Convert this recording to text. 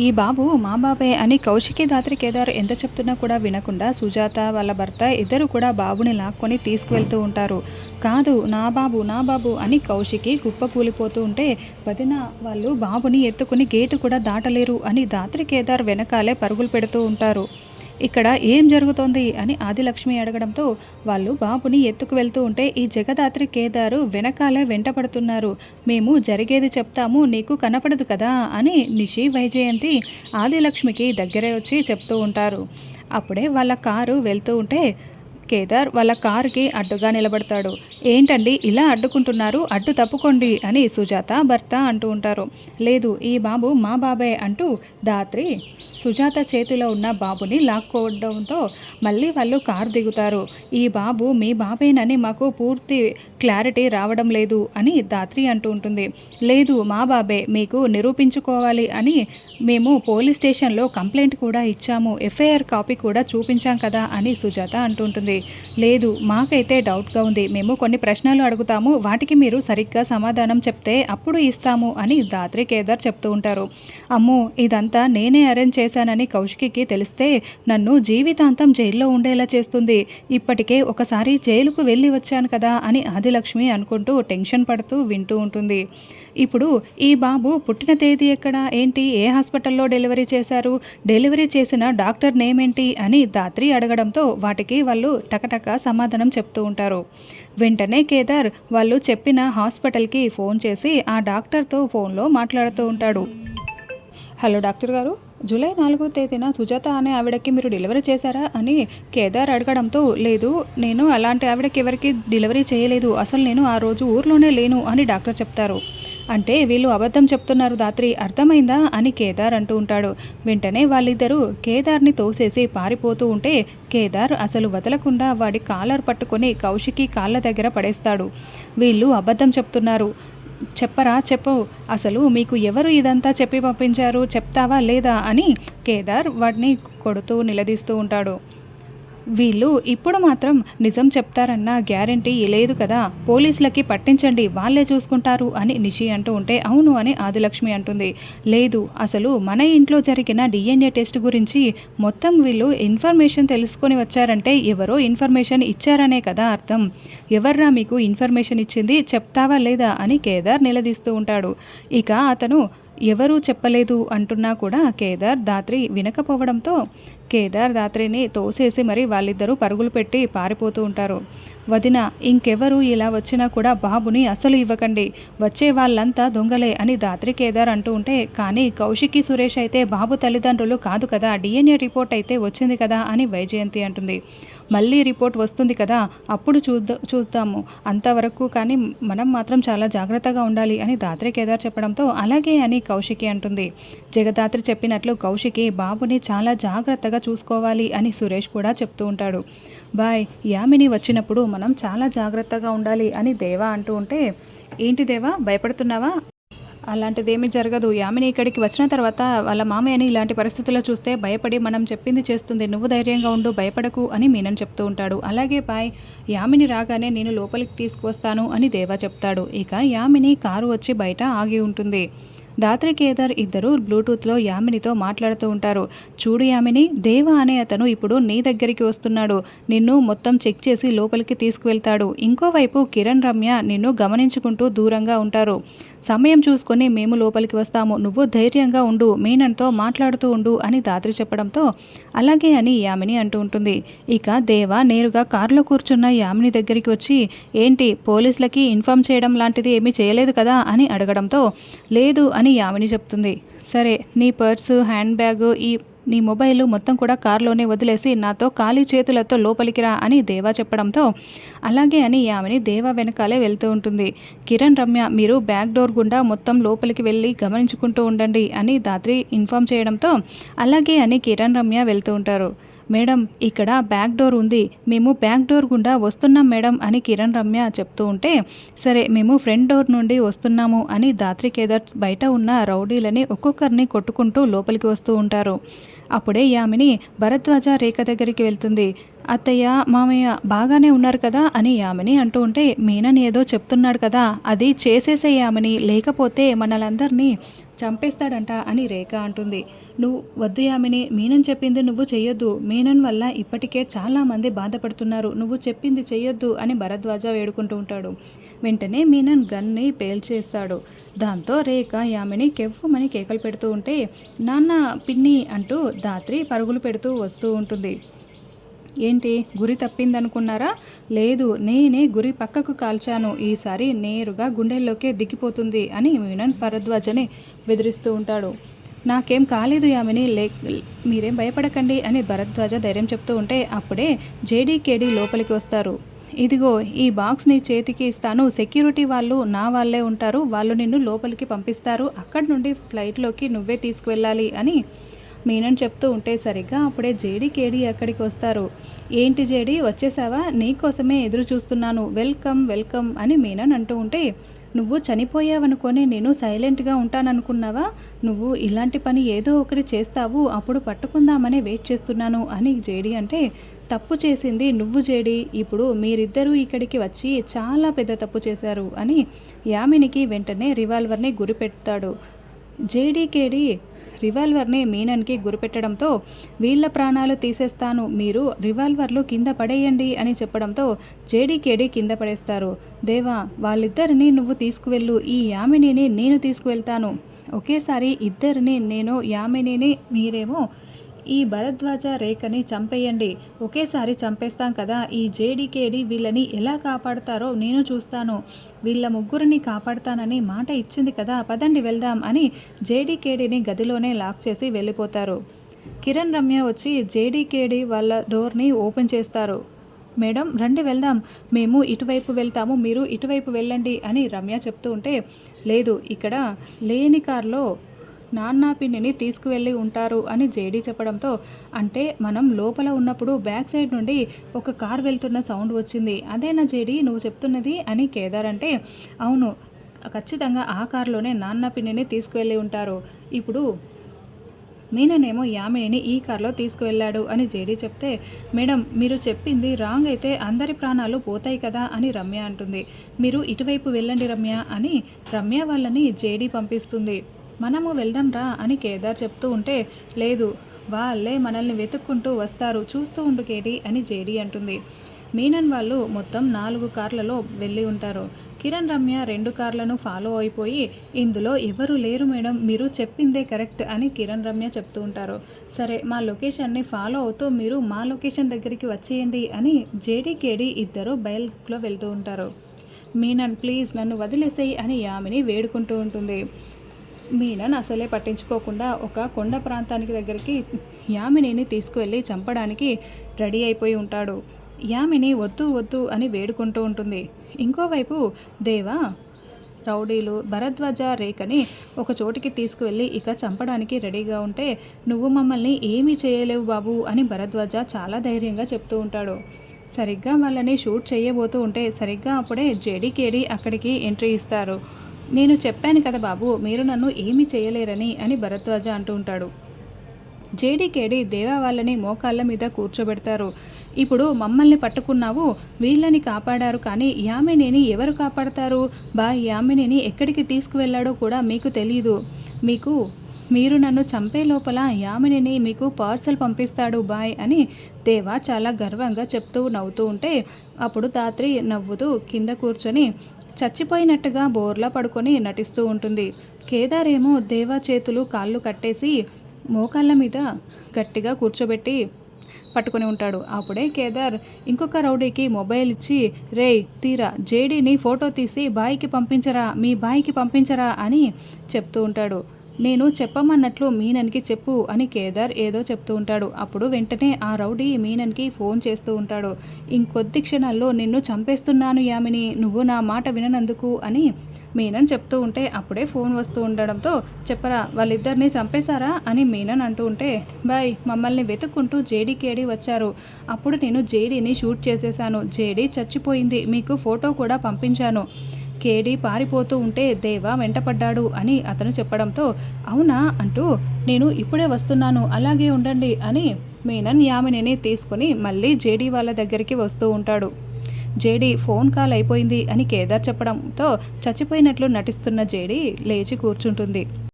ఈ బాబు మా బాబే అని కౌశికి దాత్రి కేదార్ ఎంత చెప్తున్నా కూడా వినకుండా సుజాత వాళ్ళ భర్త ఇద్దరు కూడా బాబుని లాక్కొని తీసుకువెళ్తూ ఉంటారు. కాదు నా బాబు నా బాబు అని కౌశికి కుప్ప కూలిపోతూ ఉంటే వదిన వాళ్ళు బాబుని ఎత్తుకుని గేటు కూడా దాటలేరు అని దాత్రి కేదార్ వెనకాలే పరుగులు పెడుతూ ఉంటారు. ఇక్కడ ఏం జరుగుతోంది అని ఆదిలక్ష్మి అడగడంతో వాళ్ళు బాబుని ఎత్తుకు వెళ్తూ ఉంటే ఈ జగదాత్రి కేదారు వెనకాలే వెంటపడుతున్నారు. మేము జరిగేది చెప్తాము నీకు కనపడదు కదా అని నిషి వైజయంతి ఆదిలక్ష్మికి దగ్గరే వచ్చి చెప్తూ ఉంటారు. అప్పుడే వాళ్ళ కారు వెళ్తూ ఉంటే కేదార్ వాళ్ళ కారుకి అడ్డుగా నిలబడతాడు. ఏంటండి ఇలా అడ్డుకుంటున్నారు? అడ్డు తప్పుకోండి అని సుజాత భర్త అంటూ ఉంటారు. లేదు ఈ బాబు మా బాబాయ్ అంటూ దాత్రి సుజాత చేతిలో ఉన్న బాబుని లాక్కోవడంతో మళ్ళీ వాళ్ళు కారు దిగుతారు. ఈ బాబు మీ బాబేనని మాకు పూర్తి క్లారిటీ రావడం లేదు అని దాత్రి అంటూ ఉంటుంది. లేదు మా బాబే మీకు నిరూపించుకోవాలి అని మేము పోలీస్ స్టేషన్లో కంప్లైంట్ కూడా ఇచ్చాము. ఎఫ్ఐఆర్ కాపీ కూడా చూపించాం కదా అని సుజాత అంటుంటుంది లేదు మాకైతే డౌట్గా ఉంది. మేము కొన్ని ప్రశ్నలు అడుగుతాము. వాటికి మీరు సరిగ్గా సమాధానం చెప్తే అప్పుడు ఇస్తాము అని దాత్రి కేదార్ చెప్తూ ఉంటారు. అమ్మో ఇదంతా నేనే అరేంజ్ చేశానని కౌశికి తెలిస్తే నన్ను జీవితాంతం జైల్లో ఉండేలా చేస్తుంది. ఇప్పటికే ఒకసారి జైలుకు వెళ్ళి వచ్చాను కదా అని ఆదిలక్ష్మి అనుకుంటూ టెన్షన్ పడుతూ వింటూ ఉంటుంది. ఇప్పుడు ఈ బాబు పుట్టిన తేదీ ఎక్కడ? ఏంటి? ఏ హాస్పిటల్లో డెలివరీ చేశారు? డెలివరీ చేసిన డాక్టర్ నేమ్ ఏంటి అని దాత్రి అడగడంతో వాటికి వాళ్ళు టకటక సమాధానం చెప్తూ ఉంటారు. వెంటనే కేదార్ వాళ్ళు చెప్పిన హాస్పిటల్కి ఫోన్ చేసి ఆ డాక్టర్తో ఫోన్లో మాట్లాడుతూ ఉంటాడు. హలో డాక్టర్ గారు. జూలై నాలుగో తేదీన సుజాత అనే ఆవిడకి మీరు డెలివరీ చేశారా అని కేదార్ అడగడంతో లేదు నేను అలాంటి ఆవిడకి ఎవరికి డెలివరీ చేయలేదు. అసలు నేను ఆ రోజు ఊర్లోనే లేను అని డాక్టర్ చెప్తారు. అంటే వీళ్ళు అబద్ధం చెప్తున్నారు దాత్రి అర్థమైందా అని కేదార్ అంటూ ఉంటాడు. వెంటనే వాళ్ళిద్దరూ కేదార్ని తోసేసి పారిపోతూ ఉంటే కేదార్ అసలు వదలకుండా వాడి కాలర్ పట్టుకొని కౌశికి కాళ్ళ దగ్గర పడేస్తాడు. వీళ్ళు అబద్ధం చెప్తున్నారు. చెప్పరా చెప్పు. అసలు మీకు ఎవరు ఇదంతా చెప్పి పంపించారు? చెప్తావా లేదా? అని కేదార్ వాడిని కొడుతూ నిలదీస్తూ ఉంటాడు. వీళ్ళు ఇప్పుడు మాత్రం నిజం చెప్తారన్న గ్యారంటీ లేదు కదా. పోలీసులకి పట్టించండి వాళ్ళే చూసుకుంటారు అని నిషి అంటూ ఉంటే అవును అని ఆదిలక్ష్మి అంటుంది. లేదు అసలు మన ఇంట్లో జరిగిన డిఎన్ఏ టెస్ట్ గురించి మొత్తం వీళ్ళు ఇన్ఫర్మేషన్ తెలుసుకొని వచ్చారంటే ఎవరో ఇన్ఫర్మేషన్ ఇచ్చారనే కదా అర్థం. ఎవర్రా మీకు ఇన్ఫర్మేషన్ ఇచ్చింది చెప్తావా లేదా అని కేదార్ నిలదీస్తూ ఉంటాడు. ఇక అతను ఎవరూ చెప్పలేదు అంటున్నా కూడా కేదార్ దాత్రి వినకపోవడంతో కేదార్ దాత్రిని తోసేసి మరి వాళ్ళిద్దరూ పరుగులు పెట్టి పారిపోతూ ఉంటారు. వదిన ఇంకెవరు ఇలా వచ్చినా కూడా బాబుని అసలు ఇవ్వకండి. వచ్చే వాళ్ళంతా దొంగలే అని దాత్రి కేదార్ అంటూ ఉంటే కానీ కౌశికి సురేష్ అయితే బాబు తల్లిదండ్రులు కాదు కదా డిఎన్ఏ రిపోర్ట్ అయితే వచ్చింది కదా అని వైజయంతి అంటుంది. మళ్ళీ రిపోర్ట్ వస్తుంది కదా అప్పుడు చూద్దా చూద్దాము అంతవరకు కానీ మనం మాత్రం చాలా జాగ్రత్తగా ఉండాలి అని దాత్రి కేదార్ చెప్పడంతో అలాగే అని కౌశికి అంటుంది. జగదాత్రి చెప్పినట్లు కౌశికి బాబుని చాలా జాగ్రత్తగా చూసుకోవాలి అని సురేష్ కూడా చెప్తూ ఉంటాడు. బాయ్ యామిని వచ్చినప్పుడు మనం చాలా జాగ్రత్తగా ఉండాలి అని దేవా అంటూ ఉంటే ఏంటి దేవా భయపడుతున్నావా? అలాంటిదేమీ జరగదు. యామిని ఇక్కడికి వచ్చిన తర్వాత వాళ్ళ మామయ్యని ఇలాంటి పరిస్థితుల్లో చూస్తే భయపడి మనం చెప్పింది చేస్తుంది. నువ్వు ధైర్యంగా ఉండు భయపడకు అని మీనన్ చెప్తూ ఉంటాడు. అలాగే బాయ్ యామిని రాగానే నేను లోపలికి తీసుకువస్తాను అని దేవా చెప్తాడు. ఇక యామిని కారు వచ్చి బయట ఆగి ఉంటుంది. దాత్రి కేదార్ ఇద్దరు బ్లూటూత్లో యామినితో మాట్లాడుతూ ఉంటారు. చూడు యామిని దేవ అనే అతను ఇప్పుడు నీ దగ్గరికి వస్తున్నాడు. నిన్ను మొత్తం చెక్ చేసి లోపలికి తీసుకువెళ్తాడు. ఇంకోవైపు కిరణ్ రమ్య నిన్ను గమనించుకుంటూ దూరంగా ఉంటారు. సమయం చూసుకొని మేము లోపలికి వస్తాము. నువ్వు ధైర్యంగా ఉండు మీనన్తో మాట్లాడుతూ ఉండు అని దాత్రి చెప్పడంతో అలాగే అని యామిని అంటూ ఉంటుంది. ఇక దేవ నేరుగా కారులో కూర్చున్న యామిని దగ్గరికి వచ్చి ఏంటి పోలీసులకి ఇన్ఫామ్ చేయడం లాంటిది ఏమీ చేయలేదు కదా? అని అడగడంతో లేదు అని యామిని చెప్తుంది. సరే నీ పర్సు హ్యాండ్ బ్యాగ్ ఈ నీ మొబైల్ మొత్తం కూడా కారులోనే వదిలేసి నాతో ఖాళీ చేతులతో లోపలికి రా అని దేవా చెప్పడంతో అలాగే అని ఆమెని దేవా వెనకాలే వెళ్తూ ఉంటుంది. కిరణ్ రమ్య మీరు బ్యాక్ డోర్ గుండా మొత్తం లోపలికి వెళ్ళి గమనించుకుంటూ ఉండండి అని దాత్రి ఇన్ఫామ్ చేయడంతో అలాగే అని కిరణ్ రమ్య వెళ్తూ ఉంటారు. మేడం ఇక్కడ బ్యాక్ డోర్ ఉంది. మేము బ్యాక్ డోర్ గుండా వస్తున్నాం మేడం అని కిరణ్ రమ్య చెప్తూ ఉంటే సరే మేము ఫ్రంట్ డోర్ నుండి వస్తున్నాము అని దాత్రి కేదార్ బయట ఉన్న రౌడీలని ఒక్కొక్కరిని కొట్టుకుంటూ లోపలికి వస్తూ ఉంటారు. అప్పుడే యామిని భరద్వాజ రేఖ దగ్గరికి వెళ్తుంది. అత్తయ్య మామయ్య బాగానే ఉన్నారు కదా అని యామిని అంటూ ఉంటే మీనని ఏదో చెప్తున్నాడు కదా అది చేసేసే యామిని లేకపోతే మనలందరినీ చంపేస్తాడంట అని రేఖ అంటుంది. నువ్వు వద్దు యామిని మీనన్ చెప్పింది నువ్వు చెయ్యొద్దు. మీనన్ వల్ల ఇప్పటికే చాలామంది బాధపడుతున్నారు. నువ్వు చెప్పింది చెయ్యొద్దు అని భరద్వాజ వేడుకుంటూ ఉంటాడు. వెంటనే మీనన్ గన్ని పేల్చేస్తాడు. దాంతో రేఖ యామిని కెవ్వమని కేకలు పెడుతూ ఉంటే నాన్న పిన్ని అంటూ దాత్రి పరుగులు పెడుతూ వస్తూ ఉంటుంది. ఏంటి? గురి తప్పిందనుకున్నారా? లేదు నేనే గురి పక్కకు కాల్చాను. ఈసారి నేరుగా గుండెల్లోకే దిగిపోతుంది అని మీనన్ భరద్వాజని బెదిరిస్తూ ఉంటాడు. నాకేం కాలేదు యామిని లే మీరేం భయపడకండి అని భరద్వాజ ధైర్యం చెప్తూ ఉంటే అప్పుడే జేడీకేడీ లోపలికి వస్తారు. ఇదిగో ఈ బాక్స్ నీ చేతికి ఇస్తాను. సెక్యూరిటీ వాళ్ళు నా వాళ్ళే ఉంటారు. వాళ్ళు నిన్ను లోపలికి పంపిస్తారు. అక్కడి నుండి ఫ్లైట్లోకి నువ్వే తీసుకువెళ్ళాలి అని మీనన్ చెప్తూ ఉంటే సరిగ్గా అప్పుడే జేడి కేడి అక్కడికి వస్తారు? ఏంటి జేడి వచ్చేసావా? నీకోసమే ఎదురు చూస్తున్నాను. వెల్కమ్ వెల్కమ్ అని మీనన్ అంటూ ఉంటే నువ్వు చనిపోయావనుకొని నేను సైలెంట్గా ఉంటాననుకున్నావా? నువ్వు ఇలాంటి పని ఏదో ఒకటి చేస్తావు అప్పుడు పట్టుకుందామనే వెయిట్ చేస్తున్నాను అని జేడి అంటే తప్పు చేసింది నువ్వు జేడి ఇప్పుడు మీరిద్దరూ ఇక్కడికి వచ్చి చాలా పెద్ద తప్పు చేశారు అని యామినికి వెంటనే రివాల్వర్ని గురిపెడతాడు. జేడీకేడి రివాల్వర్ని మీనన్కి గురిపెట్టడంతో వీళ్ళ ప్రాణాలు తీసేస్తాను మీరు రివాల్వర్లు కింద పడేయండి అని చెప్పడంతో జేడీకేడి కింద పడేస్తారు. దేవా వాళ్ళిద్దరిని నువ్వు తీసుకువెళ్ళు ఈ యామినిని నేను తీసుకువెళ్తాను. ఒకేసారి ఇద్దరిని నేను యామినిని మీరేమో ఈ భరద్వాజ రేఖని చంపేయండి. ఒకేసారి చంపేస్తాం కదా ఈ జేడీకేడి వీళ్ళని ఎలా కాపాడుతారో నేను చూస్తాను. వీళ్ళ ముగ్గురిని కాపాడుతానని మాట ఇచ్చింది కదా పదండి వెళ్దాం అని జేడీకేడిని గదిలోనే లాక్ చేసి వెళ్ళిపోతారు. కిరణ్ రమ్య వచ్చి జేడీకేడి వాళ్ళ డోర్ని ఓపెన్ చేస్తారు. మేడం రండి వెళ్దాం. మేము ఇటువైపు వెళ్తాము మీరు ఇటువైపు వెళ్ళండి అని రమ్య చెప్తూ ఉంటే లేదు ఇక్కడ లేని కార్లో నాన్న పిండిని తీసుకువెళ్ళి ఉంటారు అని జేడీ చెప్పడంతో అంటే మనం లోపల ఉన్నప్పుడు బ్యాక్ సైడ్ నుండి ఒక కార్ వెళ్తున్న సౌండ్ వచ్చింది. అదేనా జేడీ నువ్వు చెప్తున్నది? అని కేదార్ అంటే అవును ఖచ్చితంగా ఆ కారులోనే నాన్న పిండిని తీసుకువెళ్ళి ఉంటారు. ఇప్పుడు మీననేమో యామినిని ఈ కారులో తీసుకువెళ్ళాడు అని జేడీ చెప్తే మేడం మీరు చెప్పింది రాంగ్ అయితే అందరి ప్రాణాలు పోతాయి కదా అని రమ్య అంటుంది. మీరు ఇటువైపు వెళ్ళండి రమ్య అని రమ్య వాళ్ళని జేడీ పంపిస్తుంది. మనము వెళ్దాం రా అని కేదార్ చెప్తూ ఉంటే లేదు వాళ్ళే మనల్ని వెతుక్కుంటూ వస్తారు చూస్తూ ఉండు కేడి అని జేడీ అంటుంది. మీనన్ వాళ్ళు మొత్తం నాలుగు కార్లలో వెళ్ళి ఉంటారు. కిరణ్ రమ్య రెండు కార్లను ఫాలో అయిపోయి ఇందులో ఎవరు లేరు మేడం మీరు చెప్పిందే కరెక్ట్ అని కిరణ్ రమ్య చెప్తూ ఉంటారు. సరే మా లొకేషన్ని ఫాలో అవుతూ మీరు మా లొకేషన్ దగ్గరికి వచ్చేయండి అని జేడీ కేడీ ఇద్దరు బైక్లో వెళ్తూ ఉంటారు. మీనన్ ప్లీజ్ నన్ను వదిలేసేయి అని యామిని వేడుకుంటూ ఉంటుంది. మీనన్ అసలే పట్టించుకోకుండా ఒక కొండ ప్రాంతానికి దగ్గరికి యామినిని తీసుకువెళ్ళి చంపడానికి రెడీ అయిపోయి ఉంటాడు. యామిని వద్దు వద్దు అని వేడుకుంటూ ఉంటుంది. ఇంకోవైపు దేవా రౌడీలు భరద్వాజ రేఖని ఒక చోటికి తీసుకువెళ్ళి ఇక చంపడానికి రెడీగా ఉంటే నువ్వు మమ్మల్ని ఏమీ చేయలేవు బాబు అని భరద్వాజ చాలా ధైర్యంగా చెప్తూ ఉంటాడు. సరిగ్గా వాళ్ళని షూట్ చేయబోతూ ఉంటే సరిగ్గా అప్పుడే జేడీకేడి అక్కడికి ఎంట్రీ ఇస్తారు. నేను చెప్పాను కదా బాబు మీరు నన్ను ఏమీ చేయలేరని అని భరద్వాజ అంటూ ఉంటాడు. జేడీకేడి దేవా వాళ్ళని మోకాళ్ళ మీద కూర్చోబెడతారు. ఇప్పుడు మమ్మల్ని పట్టుకున్నావు వీళ్ళని కాపాడారు కానీ యామినిని ఎవరు కాపాడతారు? బా యామినిని ఎక్కడికి తీసుకువెళ్ళాడో కూడా మీకు తెలియదు మీకు మీరు నన్ను చంపే లోపల యామినిని మీకు పార్సల్ పంపిస్తాడు బాయ్ అని దేవా చాలా గర్వంగా చెప్తూ నవ్వుతూ ఉంటే అప్పుడు దాత్రి నవ్వుతూ కింద కూర్చొని చచ్చిపోయినట్టుగా బోర్లా పడుకొని నటిస్తూ ఉంటుంది. కేదారేమో దేవా చేతులు కాళ్ళు కట్టేసి మోకాళ్ళ మీద గట్టిగా కూర్చోబెట్టి పట్టుకొని ఉంటాడు. అప్పుడే కేదార్ ఇంకొక రౌడీకి మొబైల్ ఇచ్చి రే తీరా జేడీని ఫోటో తీసి బాయికి పంపించరా మీ బాయికి పంపించరా అని చెప్తూ ఉంటాడు. నేను చెప్పమన్నట్లు మీనన్కి చెప్పు అని కేదార్ ఏదో చెప్తూ ఉంటాడు. అప్పుడు వెంటనే ఆ రౌడీ మీనన్కి ఫోన్ చేస్తూ ఉంటాడు. ఇంకొద్ది క్షణాల్లో నిన్ను చంపేస్తున్నాను యామిని నువ్వు నా మాట విననందుకు అని మీనన్ చెప్తూ ఉంటే అప్పుడే ఫోన్ వస్తూ ఉండడంతో చెప్పరా వాళ్ళిద్దరిని చంపేశారా అని మీనన్ అంటూ ఉంటే బాయ్ మమ్మల్ని వెతుక్కుంటూ జేడీ కేడీ వచ్చారు. అప్పుడు నేను జేడీని షూట్ చేసేసాను జేడీ చచ్చిపోయింది. మీకు ఫోటో కూడా పంపించాను. కేడి పారిపోతూ ఉంటే దేవా వెంటపడ్డాడు అని అతను చెప్పడంతో అవునా అంటూ నేను ఇప్పుడే వస్తున్నాను అలాగే ఉండండి అని మీనన్ యామినిని తీసుకుని మళ్ళీ జేడీ వాళ్ళ దగ్గరికి వస్తూ ఉంటాడు. జేడీ ఫోన్ కాల్ అయిపోయింది అని కేదార్ చెప్పడంతో చచ్చిపోయినట్లు నటిస్తున్న జేడీ లేచి కూర్చుంటుంది.